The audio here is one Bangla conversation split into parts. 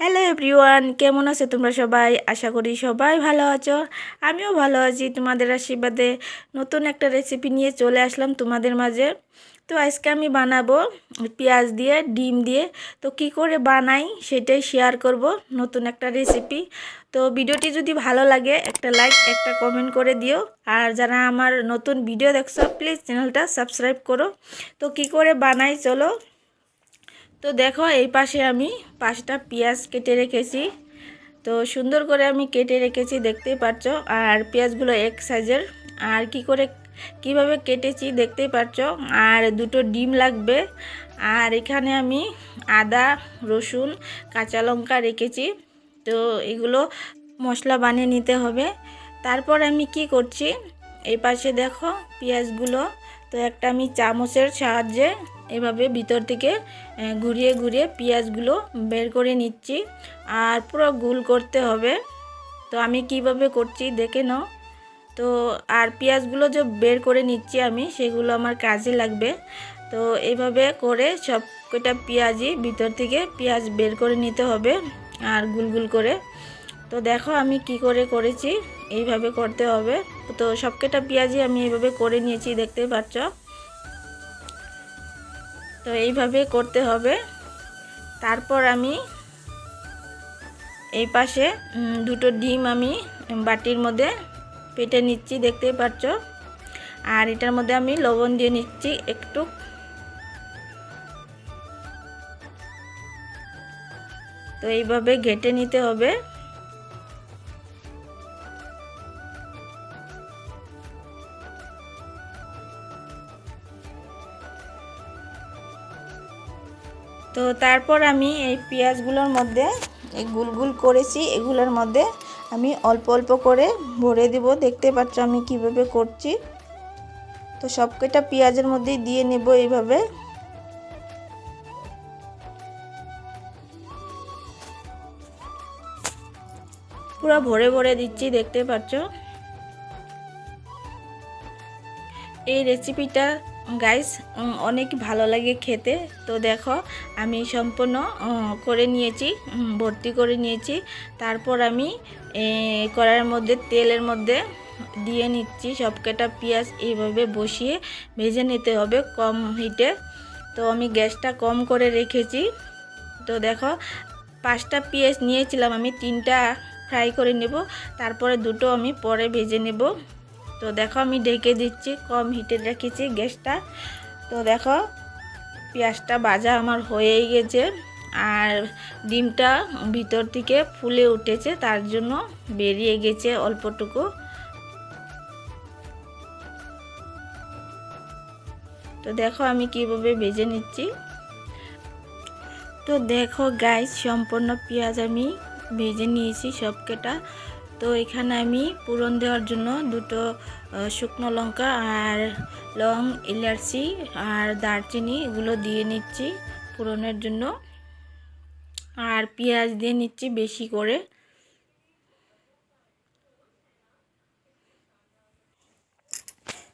হ্যালো এভরিওয়ান কেমন আছো তোমরা সবাই? আশা করি সবাই ভালো আছো। আমিও ভালো আছি। তোমাদের আশীর্বাদে নতুন একটা রেসিপি নিয়ে চলে আসলাম তোমাদের মাঝে। তো আজকে আমি বানাবো পেঁয়াজ দিয়ে, ডিম দিয়ে। তো কি করে বানাই সেটাই শেয়ার করব নতুন একটা রেসিপি তো ভিডিওটি যদি ভালো লাগে, একটা লাইক একটা কমেন্ট করে দিও। আর যারা আমার নতুন ভিডিও দেখছ প্লিজ চ্যানেলটা সাবস্ক্রাইব করো। তো কি করে বানাই, চলো তো দেখো, এই পাশে আমি পাঁচটা পেঁয়াজ কেটে রেখেছি। তো সুন্দর করে আমি কেটে রেখেছি, দেখতেই পাচ্ছ আর পেঁয়াজগুলো এক সাইজের। আর কি করে, কীভাবে কেটেছি দেখতেই পাচ্ছ আর দুটো ডিম লাগবে। আর এখানে আমি আদা, রসুন, কাঁচা লঙ্কা রেখেছি। তো এগুলো মশলা বানিয়ে নিতে হবে। তারপর আমি কি করছি? এই পাশে দেখো পেঁয়াজগুলো তো একটা আমি চামচের সাহায্যে এভাবে ভিতর থেকে ঘুরিয়ে ঘুরিয়ে পেঁয়াজগুলো বের করে নিচ্ছি। আর পুরো গুল করতে হবে। তো আমি কীভাবে করছি দেখে নাও। তো আর পেঁয়াজগুলো যে বের করে নিচ্ছি আমি, সেগুলো আমার কাজে লাগবে। তো এইভাবে করে সব কটা পেঁয়াজই ভিতর থেকে পেঁয়াজ বের করে নিতে হবে, আর গুলগুল করে। তো দেখো আমি কি করে করেছি। এইভাবে করতে হবে। তো সবকটা পেঁয়াজই আমি এইভাবে করে নিয়েছি দেখতে পাচ্ছ। তো এইভাবে করতে হবে। তারপর আমি এই পাশে দুটো ডিম আমি বাটির মধ্যে পেটে নিচ্ছি দেখতে পাচ্ছ। আর এটার মধ্যে আমি লবণ দিয়ে নিচ্ছি একটু। তো এইভাবে ঘেটে নিতে হবে। তো তারপর আমি এই পেঁয়াজগুলোর মধ্যে এই গুলগুল করেছি, এগুলোর মধ্যে আমি অল্প অল্প করে ভরে দেব। দেখতে পাচ্ছ আমি কীভাবে করছি। তো সবকটা পেঁয়াজের মধ্যেই দিয়ে নেব এইভাবে। পুরো ভরে ভরে দিচ্ছি, দেখতে পাচ্ছ। এই রেসিপিটা গাইস অনেক ভালো লাগে খেতে। তো দেখো, আমি সম্পূর্ণ করে নিয়েছি ভর্তি করে নিয়েছি। তারপর আমি কড়াইয়ের মধ্যে, তেলের মধ্যে দিয়ে নিচ্ছি সবকটা পেঁয়াজ এইভাবে বসিয়ে ভেজে নিতে হবে কম হিটে। তো আমি গ্যাসটা কম করে রেখেছি। তো দেখো, পাঁচটা পেঁয়াজ নিয়েছিলাম আমি, তিনটা ফ্রাই করে নেব। তারপরে দুটো আমি পরে ভেজে নেব। তো দেখো আমি ঢেকে দিচ্ছি, কম হিটে রেখেছি গ্যাসটা। তো দেখো, পেঁয়াজটা ভাজা আমার হয়েই গেছে আর ডিমটা ভিতর থেকে ফুলে উঠেছে, তার জন্য বেরিয়ে গেছে অল্পটুকু। তো দেখো আমি কীভাবে ভেজে নিচ্ছি। তো দেখো গাইস সম্পূর্ণ পেঁয়াজ আমি ভেজে নিয়েছি সবকেটা। তো এখানে আমি পুরন দেওয়ার জন্য দুটো শুকনো লঙ্কা আর লং ইলাচি আর দারচিনি এগুলো দিয়ে নিচ্ছি পুরনের জন্য। আর পেঁয়াজ দিয়ে নিচ্ছি বেশি করে।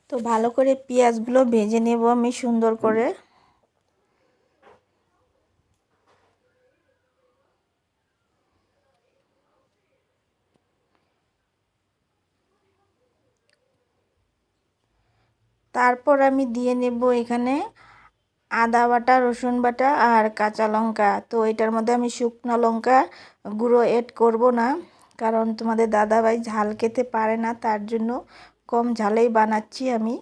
তো ভালো করে পেঁয়াজগুলো ভেজে নেব আমি সুন্দর করে। তারপর আমি দিয়ে নেব এখানে আদা বাটা, রসুন বাটা আর কাঁচা লঙ্কা। তো এটার মধ্যে আমি শুকনো লঙ্কা গুঁড়ো এড করব না, কারণ তোমাদের দাদাভাই ঝাল খেতে পারে না, তার জন্য কম ঝালেই বানাচ্ছি আমি।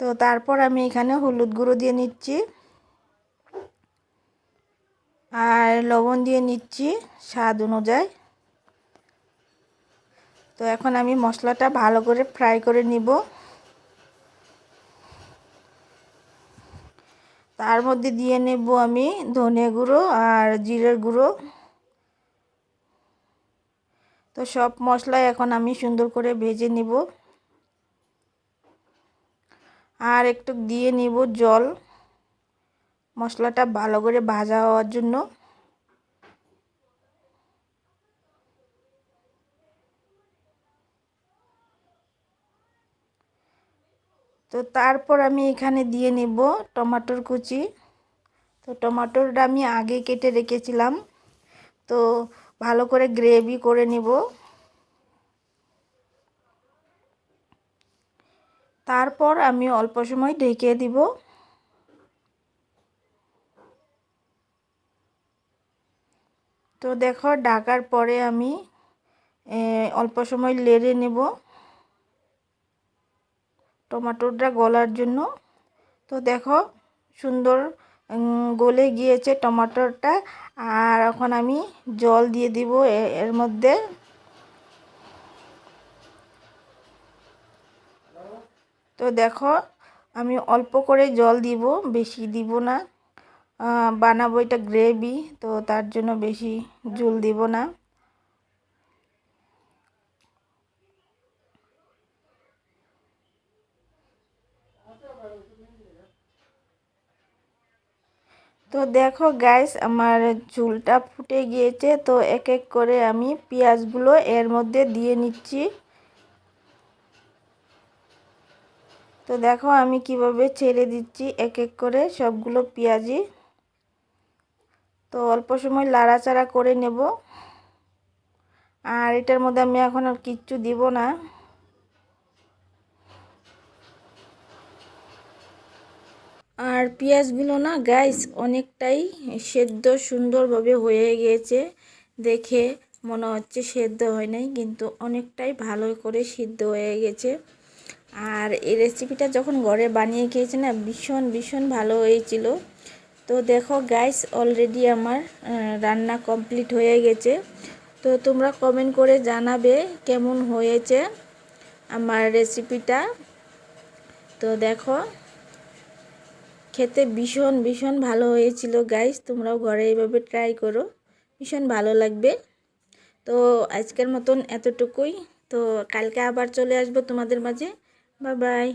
তো তারপর আমি এখানে হলুদ গুঁড়ো দিয়ে নিচ্ছি আর লবণ দিয়ে নিচ্ছি স্বাদ অনুযায়ী। তো এখন আমি মশলাটা ভালো করে ফ্রাই করে নিব। তার মধ্যে দিয়ে নেব আমি ধনে গুঁড়ো আর জিরের গুঁড়ো। তো সব মশলা এখন আমি সুন্দর করে ভেজে নিব। আর একটু দিয়ে নিব জল। মশলাটা ভালো করে ভাজা হওয়ার জন্য। তো তারপর আমি এখানে দিয়ে নেব টমাটোর কুচি। তো টমাটোরটা আমি আগে কেটে রেখেছিলাম। তো ভালো করে গ্রেভি করে নিব। তারপর আমি অল্প সময় ঢেকে দিব। তো দেখো, ঢাকার পরে আমি অল্প সময় লেড়ে নেব। টমাটোটা গলার জন্য। তো দেখো সুন্দর গলে গিয়েছে টমাটোরটা আর এখন আমি জল দিয়ে দিব এর মধ্যে। তো দেখো আমি অল্প করে জল দিব, বেশি দিব না। বানাবো এটা গ্রেভি, তো তার জন্য বেশি জল দিব না। তো দেখো গাইস আমার চুলটা ফুটে গিয়েছে, তো এক এক করে আমি পেঁয়াজগুলো এর মধ্যে দিয়ে নিচ্ছি। তো দেখো আমি কীভাবে ছেড়ে দিচ্ছি এক এক করে সবগুলো পেঁয়াজি। তো অল্প সময় লাড়াচাড়া করে নেব। আর এটার মধ্যে আমি এখন আর কিচ্ছু দিব না। আর পেঁয়াজগুলো না গাইস অনেকটাই সেদ্ধ সুন্দরভাবে হয়ে গিয়েছে দেখে মনে হচ্ছে সেদ্ধ হয় নাই, কিন্তু অনেকটাই ভালো করে সিদ্ধ হয়ে গেছে। আর এই রেসিপিটা যখন ঘরে বানিয়ে খেয়েছি না, ভীষণ ভীষণ ভালো হয়েছিল। তো দেখো গাইস অলরেডি আমার রান্না কমপ্লিট হয়ে গেছে। তো তোমরা কমেন্ট করে জানাবে কেমন হয়েছে আমার রেসিপিটা তো দেখো খেতে ভীষণ ভীষণ ভালো হয়েছিল গাইস তোমরাও ঘরে এইভাবে ট্রাই করো। ভীষণ ভালো লাগবে। তো আজকের মতন এতটুকুই। তো কালকে আবার চলে আসব তোমাদের মাঝে। Bye bye